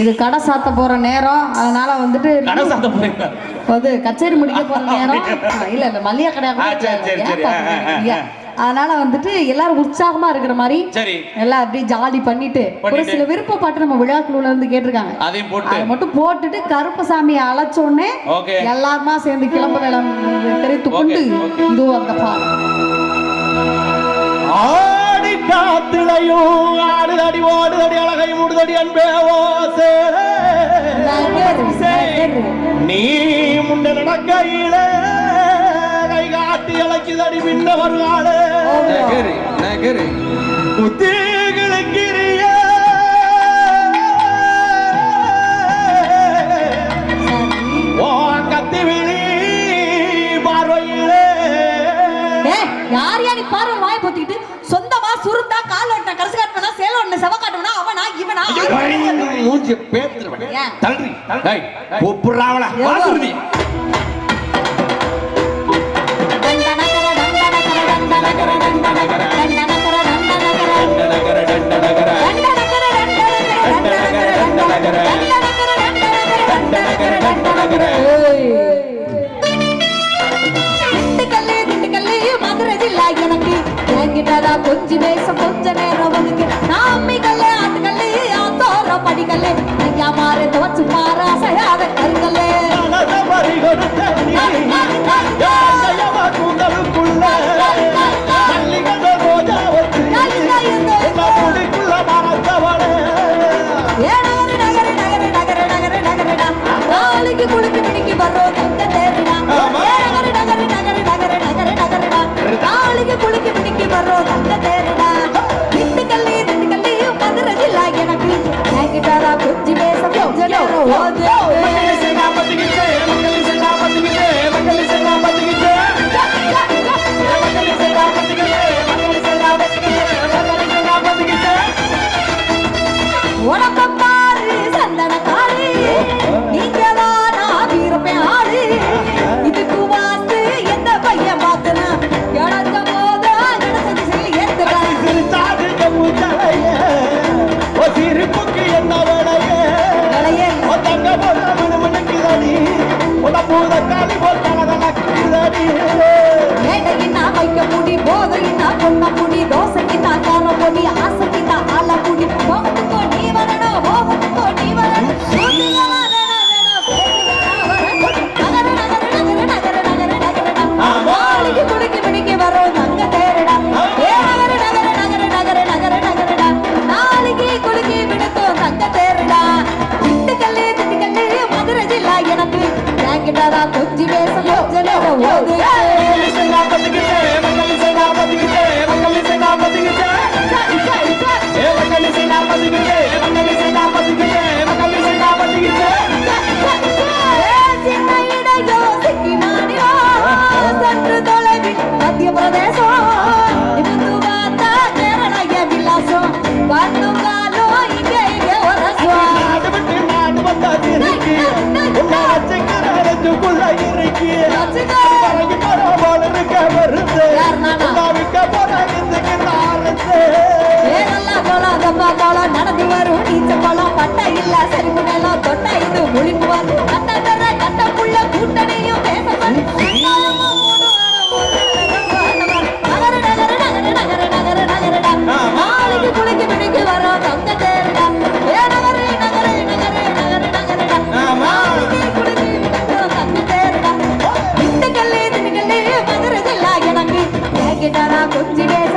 இது கடை சாத்த போற நேரம். அதனால வந்துட்டு கடை சாத்த போறீங்க. வந்து கச்சேரி முடிக்க போற நேரம். இல்ல இல்ல மல்லிகை கடையா அதனால வந்துட்டு எல்லாரும் உற்சாகமா இருக்கிற மாதிரி எல்லாம் அப்படியே ஜாலி பண்ணிட்டு ஒரு சில விருப்ப பாட்டு நம்ம விழாக்குள்ள இருந்து கேட்டிருக்காங்க. அதையும் போட்டு. அதை மட்டும் போட்டுட்டு கருப்பு சாமியை அழைச்சோடனே எல்லாருமா சேர்ந்து கிளம்ப தெரிவித்து கொண்டு இது அந்த பாடம் காத்திலையும் ஆடுதடி ஓடுதடி அழகை மூடுதடி அன்பே ஓசே நீ முன்ன நடக்கையில கை காட்டி இழக்குதடி பின்ன வருவாளே நகரி நகரி. புத்தி செவ காட்டுவனா அவனா இவனா மூஞ்சி பேத்துருவேன். நேசம் கொஞ்சம் జనరా కొద్ది వేసలో జనరా ఓదే సేనాపతికి జయ మంగళ సేనాపతికి జయ మంగళ సేనాపతికి జయ ఏ మంగళ సేనాపతికి జయ మంగళ సేనాపతికి జయ మంగళ సేనాపతికి జయ మధ్యప్రదేశ్ மனதுக்குள்ள இறக்கி பரவாயில்ல இருக்க வருது நாவிக்க போறாங்க நாளத்து போறாதப்பா காலம் நடந்து வரும் நீச்ச பழம் பட்டா இல்ல சரி முன்னெல்லாம் தொட்டா இது முழிப்பு வந்து கட்ட கட்ட புள்ள கூட்டணியும் பேச Takut tidak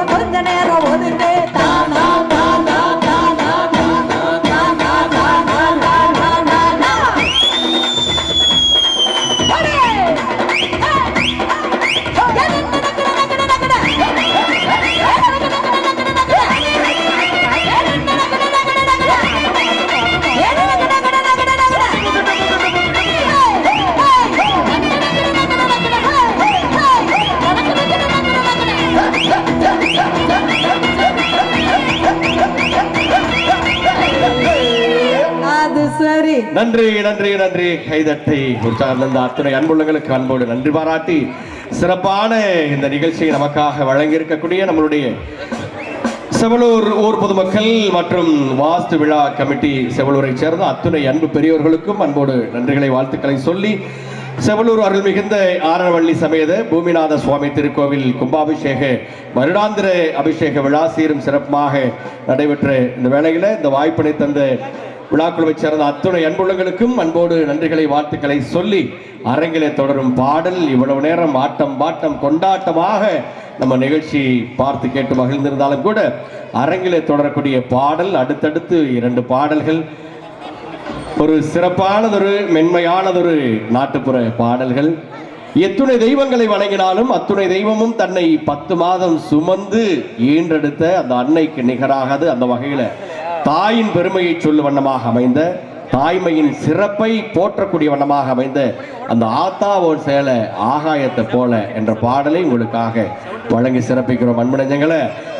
நன்றி நன்றி நன்றி. கைதட்டை உற்சார்ந்த அத்துணை அன்புள்ளங்களுக்கு அன்போடு நன்றி பாராட்டி சிறப்பான இந்த நிகழ்ச்சியை நமக்காக வழங்கியிருக்கக்கூடிய நம்மளுடைய செவலூர் ஊர் பொதுமக்கள் மற்றும் வாஸ்து விழா கமிட்டி செவலூரை சேர்ந்த அத்துணை அன்பு பெரியவர்களுக்கும் அன்போடு நன்றிகளை வாழ்த்துக்களை சொல்லி செவலூர் அருள் மிகுந்த ஆரவள்ளி சமேத பூமிநாத சுவாமி திருக்கோவில் கும்பாபிஷேக வருடாந்திர அபிஷேக விழா சீரும் சிறப்புமாக நடைபெற்ற இந்த வேளையில் இந்த வாய்ப்பினை தந்த விழாக்குழுவைச் சேர்ந்த அத்துணை அன்புள்ளங்களுக்கும் அன்போடு நன்றிகளை வாழ்த்துக்களை சொல்லி அரங்கிலே தொடரும் பாடல். இவ்வளவு நேரம் ஆட்டம் பாட்டம் கொண்டாட்டமாக நம்ம நிகழ்ச்சி பார்த்து கேட்டு மகிழ்ந்திருந்தாலும் கூட அரங்கிலே தொடரக்கூடிய பாடல் அடுத்தடுத்து இரண்டு பாடல்கள். ஒரு சிறப்பானதொரு மென்மையானதொரு நாட்டுப்புற பாடல்கள். எத்துணை தெய்வங்களை வணங்கினாலும் அத்துணை தெய்வமும் தன்னை பத்து மாதம் சுமந்து ஈன்றெடுத்த அந்த அன்னைக்கு நிகராகாது. அந்த வகையில் தாயின் பெருமையை சொல்லும் வண்ணமாக அமைந்த தாய்மையின் சிறப்பை போற்றக்கூடிய வண்ணமாக அமைந்த அந்த ஆத்தா ஓர் சேல ஆகாயத்தை போல என்ற பாடலை உங்களுக்காக வழங்கி சிறப்பிக்கிறோம். அன்புநெஞ்சங்களை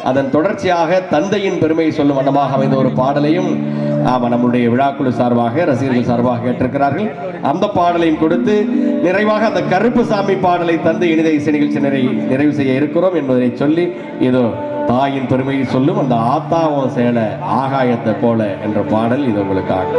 அதன் தொடர்ச்சியாக தந்தையின் பெருமையை சொல்லும் வண்ணமாக அமைந்த ஒரு பாடலையும் நம்முடைய விழாக்குழு சார்பாக ரசிகர்கள் சார்பாக கேட்டிருக்கிறார்கள். அந்த பாடலையும் கொடுத்து நிறைவாக அந்த கருப்பு சாமி பாடலை தந்து இனிதை இசை நிகழ்ச்சி நிறை நிறைவு செய்ய இருக்கிறோம் என்பதை சொல்லி இதோ தாயின் பெருமையை சொல்லும் அந்த ஆத்தாவும் சேல ஆகாயத்தை போல என்ற பாடல் இது உங்களுக்காக.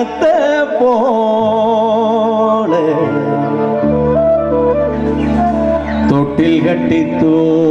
ஆகாயத்தை போல. தொட்டில் கட்டி தூங்க